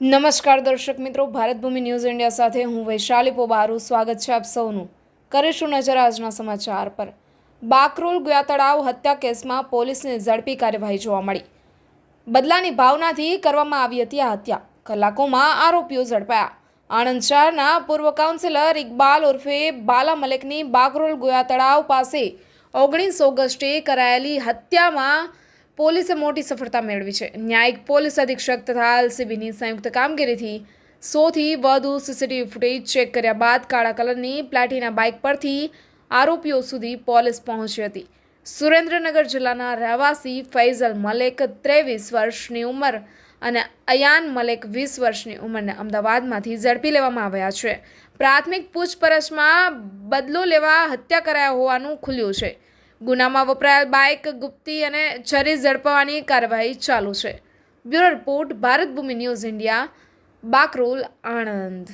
નમસ્કાર દર્શક મિત્રો, ભારત ભૂમિ ન્યૂઝ ઇન્ડિયા સાથે હું વૈશાલી પોબારું. સ્વાગત છે આપ સૌનું. કરીશું નજર આજના સમાચાર પર. બાકરોલ ગયા તળાવ હત્યા કેસમાં પોલીસને ઝડપી કાર્યવાહી જોવા મળી. બદલાની ભાવનાથી કરવામાં આવી હતી આ હત્યા. કલાકોમાં આરોપીઓ ઝડપાયા. આણંદ શહેરના પૂર્વ કાઉન્સિલર ઇકબાલ ઉર્ફે બાલા મલેકની બાકરોલ ગોયા તળાવ પાસે ઓગણીસ ઓગસ્ટે કરાયેલી હત્યામાં પોલીસે મોટી સફળતા મેળવી છે. ન્યાયિક પોલીસ અધિક્ષક તથા એલસીબીની સંયુક્ત કામગીરીથી સોથી વધુ સીસીટીવી ફૂટેજ ચેક કર્યા બાદ કાળા કલરની પ્લેટિના બાઇક પરથી આરોપીઓ સુધી પોલીસ પહોંચી હતી. સુરેન્દ્રનગર જિલ્લાના રહેવાસી ફૈઝલ મલેક ત્રેવીસ વર્ષની ઉંમર અને અયાન મલેક વીસ વર્ષની ઉંમરને અમદાવાદમાંથી ઝડપી લેવામાં આવ્યા છે. પ્રાથમિક પૂછપરછમાં બદલો લેવા હત્યા કરાયા હોવાનું ખુલ્યું છે. ગુનામાં વપરાયેલ બાઇક, ગુપ્તી અને છરી ઝડપવાની કાર્યવાહી ચાલુ છે. Bureau report, Bharat Bhumi news India, Bakrol, Anand.